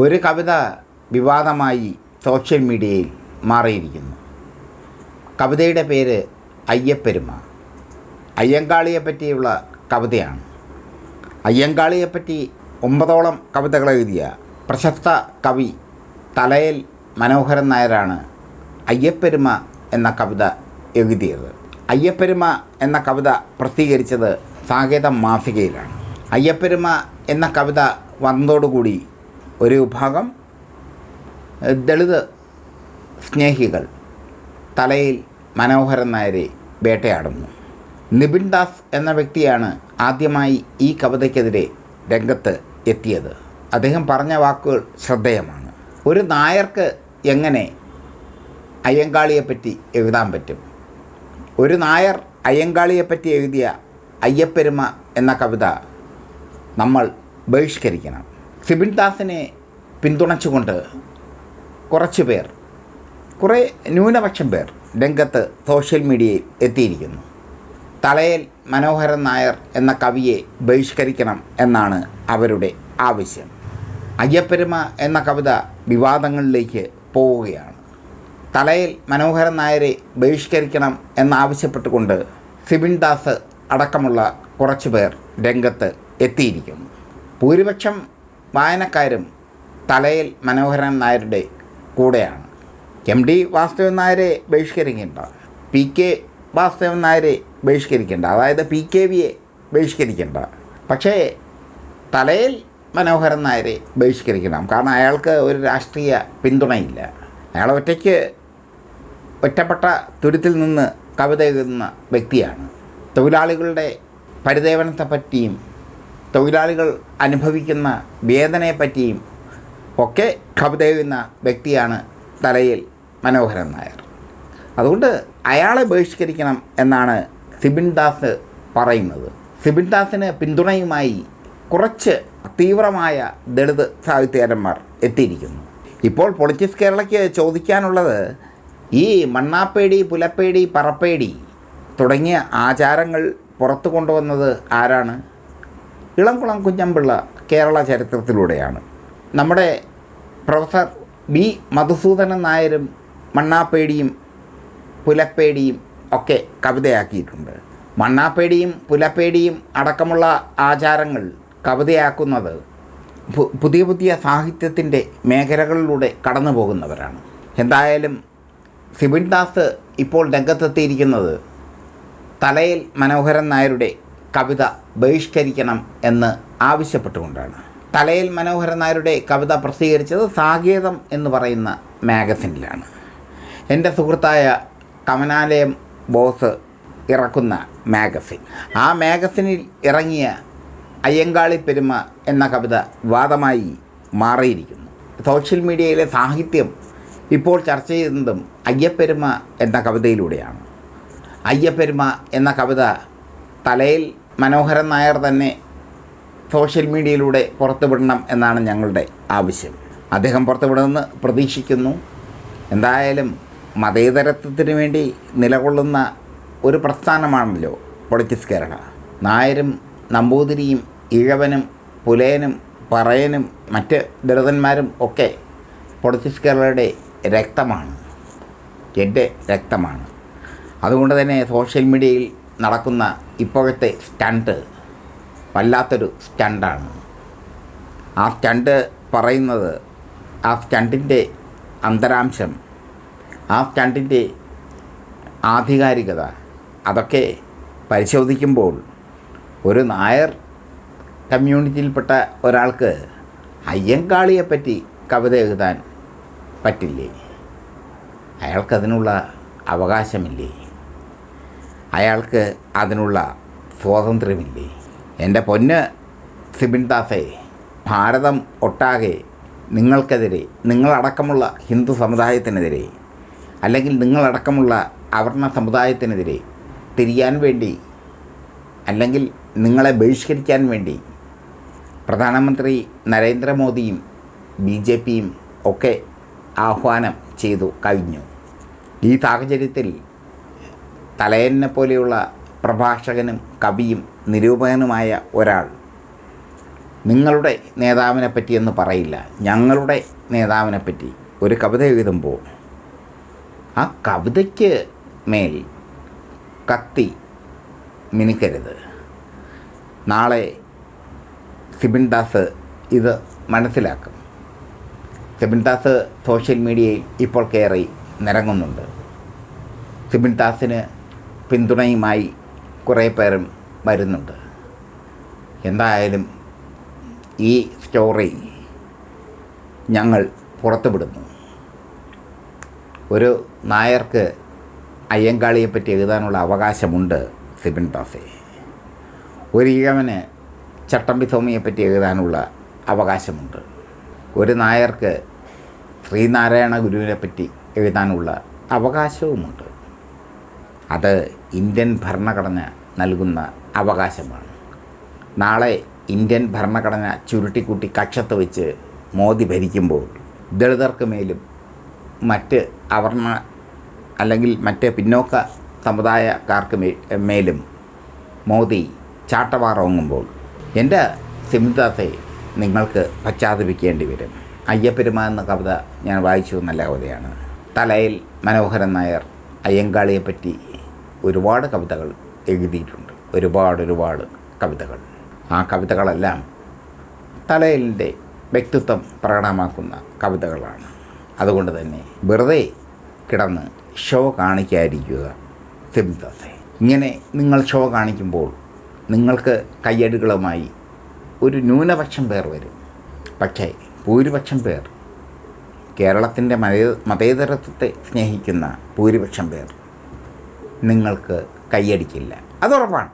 ഒരു കവിത വിവാദമായി സോഷ്യൽ മീഡിയയിൽ മാറിയിരിക്കുന്നു. കവിതയുടെ പേര് അയ്യപ്പെരുമ അയ്യങ്കാളിയെ പറ്റിയുള്ള കവിതയാണ്. അയ്യങ്കാളിയെപ്പറ്റി ഒമ്പതോളം കവിതകൾ എഴുതിയ പ്രശസ്ത കവി തലയൽ മനോഹരൻ നായരാണ് അയ്യപ്പെരുമ എന്ന കവിത എഴുതിയത്. അയ്യപ്പെരുമ എന്ന കവിത പ്രസിദ്ധീകരിച്ചത് സാകേതം മാസികയിലാണ്. അയ്യപ്പെരുമ എന്ന കവിത വന്നതോടുകൂടി ഒരു വിഭാഗം ദളിത് സ്നേഹികൾ തലയിൽ മനോഹരൻ നായരെ വേട്ടയാടുന്നു. നിബിൻ ദാസ് എന്ന വ്യക്തിയാണ് ആദ്യമായി ഈ കവിതയ്ക്കെതിരെ രംഗത്ത് എത്തിയത്. അദ്ദേഹം പറഞ്ഞ വാക്കുകൾ ശ്രദ്ധേയമാണ്. ഒരു നായർക്ക് എങ്ങനെ അയ്യങ്കാളിയെപ്പറ്റി എഴുതാൻ പറ്റും? ഒരു നായർ അയ്യങ്കാളിയെപ്പറ്റി എഴുതിയ അയ്യപ്പെരുമ എന്ന കവിത നമ്മൾ ബഹിഷ്കരിക്കണം. സിബിൻ ദാസിനെ പിന്തുണച്ചുകൊണ്ട് കുറച്ച് പേർ കുറേ ന്യൂനപക്ഷം പേർ രംഗത്ത് സോഷ്യൽ മീഡിയയിൽ എത്തിയിരിക്കുന്നു. തളയൽ മനോഹരൻ നായർ എന്ന കവിയെ ബഹിഷ്കരിക്കണം എന്നാണ് അവരുടെ ആവശ്യം. അയ്യപ്പെരുമ എന്ന കവിത വിവാദങ്ങളിലേക്ക് പോവുകയാണ്. തലയിൽ മനോഹരൻ നായരെ ബഹിഷ്കരിക്കണം എന്നാവശ്യപ്പെട്ടുകൊണ്ട് സിബിൻ ദാസ് അടക്കമുള്ള കുറച്ച് പേർ രംഗത്ത് എത്തിയിരിക്കുന്നു. ഭൂരിപക്ഷം വായനക്കാരും തലയിൽ മനോഹരൻ നായരുടെ കൂടെയാണ്. എം ഡി വാസുദേവൻ നായരെ ബഹിഷ്കരിക്കേണ്ട. പി കെ വാസുദേവൻ നായരെ ബഹിഷ്കരിക്കേണ്ട. അതായത് പി കെ വിയെ ബഹിഷ്കരിക്കേണ്ട. പക്ഷേ തലയിൽ മനോഹരൻ നായരെ ബഹിഷ്കരിക്കണം. കാരണം അയാൾക്ക് ഒരു രാഷ്ട്രീയ പിന്തുണയില്ല. അയാൾ ഒറ്റയ്ക്ക് ഒറ്റപ്പെട്ട തുരുത്തിൽ നിന്ന് കവിത എഴുതുന്ന വ്യക്തിയാണ്. തൊഴിലാളികളുടെ പരിദേവനത്തെപ്പറ്റിയും തൊഴിലാളികൾ അനുഭവിക്കുന്ന വേദനയെപ്പറ്റിയും ഒക്കെ കവിത എഴുതുന്ന വ്യക്തിയാണ് തലയിൽ മനോഹരൻ നായർ. അതുകൊണ്ട് അയാളെ ബഹിഷ്കരിക്കണം എന്നാണ് സിബിൻ ദാസ് പറയുന്നത്. സിബിൻ ദാസിന് പിന്തുണയുമായി കുറച്ച് തീവ്രമായ ദളിത് സാഹിത്യകാരന്മാർ എത്തിയിരിക്കുന്നു. ഇപ്പോൾ പൊളിറ്റിക്സ് കേരളയ്ക്ക് ചോദിക്കാനുള്ളത് ഈ മണ്ണാപ്പേടി പുലപ്പേടി പറപ്പേടി തുടങ്ങിയ ആചാരങ്ങൾ പുറത്തു കൊണ്ടുവന്നത് ആരാണ്? ഇളംകുളം കുഞ്ഞമ്പിള്ള കേരള ചരിത്രത്തിലൂടെയാണ്. നമ്മുടെ പ്രൊഫസർ ബി മധുസൂദനൻ നായരും മണ്ണാപ്പേടിയും പുലപ്പേടിയും ഒക്കെ കവിതയാക്കിയിട്ടുണ്ട്. മണ്ണാപ്പേടിയും പുലപ്പേടിയും അടക്കമുള്ള ആചാരങ്ങൾ കവിതയാക്കുന്നത് പുതിയ പുതിയ സാഹിത്യത്തിന്റെ മേഖലകളിലൂടെ കടന്നു പോകുന്നവരാണ് എന്തായാലും സിബിൻ ദാസ് ഇപ്പോൾ രംഗത്തെത്തിയിരിക്കുന്നത് തലയിൽ മനോഹരൻ നായരുടെ കവിത ബഹിഷ്കരിക്കണം എന്ന് ആവശ്യപ്പെട്ടുകൊണ്ടാണ്. തലയിൽ മനോഹരൻ നായരുടെ കവിത പ്രസിദ്ധീകരിച്ചത് സാകേതം എന്ന് പറയുന്ന മാഗസിനിലാണ്. എന്റെ സുഹൃത്തായ കമനാലയം ബോസ് ഇറക്കുന്ന മാഗസിൻ. ആ മാഗസിനിൽ ഇറങ്ങിയ അയ്യങ്കാളി പെരുമ എന്ന കവിത വാദമായി മാറിയിരിക്കുന്നു. സോഷ്യൽ മീഡിയയിലെ സാഹിത്യം ഇപ്പോൾ ചർച്ച ചെയ്യുന്നതും അയ്യപ്പെരുമ എന്ന കവിതയിലൂടെയാണ്. അയ്യപ്പെരുമ എന്ന കവിത തലയിൽ മനോഹരൻ നായർ തന്നെ സോഷ്യൽ മീഡിയയിലൂടെ പുറത്തുവിടണം എന്നാണ് ഞങ്ങളുടെ ആവശ്യം. അദ്ദേഹം പുറത്തുവിടുമെന്ന് പ്രതീക്ഷിക്കുന്നു. എന്തായാലും മതേതരത്വത്തിന് വേണ്ടി നിലകൊള്ളുന്ന ഒരു പ്രസ്ഥാനമാണല്ലോ പൊളിറ്റിക്സ് കേരള. നായരും നമ്പൂതിരിയും ഇഴവനും പുലയനും പറയനും മറ്റ് ദളിതന്മാരും ഒക്കെ പൊളിറ്റിക്സ് കേരളയുടെ രക്തമാണ്. എന്റെ രക്തമാണ്. അതുകൊണ്ട് തന്നെ സോഷ്യൽ മീഡിയയിൽ നടക്കുന്ന ഇപ്പോഴത്തെ സ്റ്റണ്ട് വല്ലാത്തൊരു സ്റ്റണ്ടാണ്. ആ സ്റ്റണ്ട് പറയുന്നത് ആ സ്റ്റണ്ടിന്റെ അന്തരാംശം ആ സ്റ്റണ്ടിന്റെ ആധികാരികത അതൊക്കെ പരിശോധിക്കുമ്പോൾ ഒരു നായർ കമ്മ്യൂണിറ്റിയിൽപ്പെട്ട ഒരാൾക്ക് അയ്യങ്കാളിയെപ്പറ്റി കവിത എഴുതാൻ പറ്റില്ലേ? അയാൾക്കതിനുള്ള അവകാശമില്ലേ? അയാൾക്ക് അതിനുള്ള സ്വാതന്ത്ര്യമില്ലേ? എന്റെ പൊന്ന് സിബിൻ ദാസേ ഭാരതം ഒട്ടാകെ നിങ്ങൾക്കെതിരെ നിങ്ങളടക്കമുള്ള ഹിന്ദു സമുദായത്തിനെതിരെ അല്ലെങ്കിൽ നിങ്ങളടക്കമുള്ള അവർണ സമുദായത്തിനെതിരെ തിരിയാൻ വേണ്ടി അല്ലെങ്കിൽ നിങ്ങളെ ബഹിഷ്കരിക്കാൻ വേണ്ടി പ്രധാനമന്ത്രി നരേന്ദ്രമോദിയും ബി ജെ പിയും ഒക്കെ ആഹ്വാനം ചെയ്തു കഴിഞ്ഞു. ഈ സാഹചര്യത്തിൽ തലയനെ പോലെയുള്ള പ്രഭാഷകനും കവിയും നിരൂപകനുമായ ഒരാൾ. നിങ്ങളുടെ നേതാവിനെ എന്ന് പറയില്ല. ഞങ്ങളുടെ നേതാവിനെ പറ്റി ഒരു കവിത എഴുതുമ്പോൾ ആ കവിതയ്ക്ക് മേൽ കത്തി മിനുക്കരുത്. നാളെ സിബിൻ ദാസ് ഇത് മനസ്സിലാക്കും. സിബിൻ ദാസ് സോഷ്യൽ മീഡിയയിൽ ഇപ്പോൾ കയറി നിരങ്ങുന്നുണ്ട്. സിബിൻ ദാസിന് പിന്തുണയുമായി കുറേ പേരും വരുന്നുണ്ട്. എന്തായാലും ഈ സ്റ്റോറി ഞങ്ങൾ പുറത്തുവിടുന്നു. ഒരു നായർക്ക് അയ്യങ്കാളിയെപ്പറ്റി എഴുതാനുള്ള അവകാശമുണ്ട് സിബിൻ ദാസെ. ഒരു ഈഴവന് ചട്ടമ്പി സ്വാമിയെപ്പറ്റി എഴുതാനുള്ള അവകാശമുണ്ട്. ഒരു നായർക്ക് ശ്രീനാരായണ ഗുരുവിനെപ്പറ്റി എഴുതാനുള്ള അവകാശവുമുണ്ട്. അത് ഇന്ത്യൻ ഭരണഘടന നൽകുന്ന അവകാശമാണ്. നാളെ ഇന്ത്യൻ ഭരണഘടന ചുരുട്ടിക്കൂട്ടി കക്ഷത്ത് വെച്ച് മോദി ഭരിക്കുമ്പോൾ ദളിതർക്ക് മേലും മറ്റ് അവർണ അല്ലെങ്കിൽ മറ്റ് പിന്നോക്ക സമുദായക്കാർക്ക് മേലും മോദി ചാട്ടവാറോങ്ങുമ്പോൾ എന്റെ സിമിതാസെ നിങ്ങൾക്ക് പശ്ചാത്തപിക്കേണ്ടി വരും. അയ്യപ്പെരുമ എന്ന കവിത ഞാൻ വായിച്ചു നല്ല കവിതയാണ്. തലയിൽ മനോഹരൻ നായർ അയ്യങ്കാളിയെപ്പറ്റി ഒരുപാട് കവിതകൾ എഴുതിയിട്ടുണ്ട്. ഒരുപാട് ഒരുപാട് കവിതകൾ. ആ കവിതകളെല്ലാം തലയിലിന്റെ വ്യക്തിത്വം പ്രകടമാക്കുന്ന കവിതകളാണ്. അതുകൊണ്ട് തന്നെ വെറുതെ കിടന്ന് ഷോ കാണിക്കാതിരിക്കുക സിംദാസെ ഇങ്ങനെ നിങ്ങൾ ഷോ കാണിക്കുമ്പോൾ നിങ്ങൾക്ക് കയ്യടികളുമായി ഒരു ന്യൂനപക്ഷം പേർ വരും. പക്ഷേ ഭൂരിപക്ഷം പേർ കേരളത്തിന്റെ മതേ മതേതരത്വത്തെ സ്നേഹിക്കുന്ന ഭൂരിപക്ഷം പേർ നിങ്ങൾക്ക് കൈയടിക്കില്ല. അതുറപ്പാണ്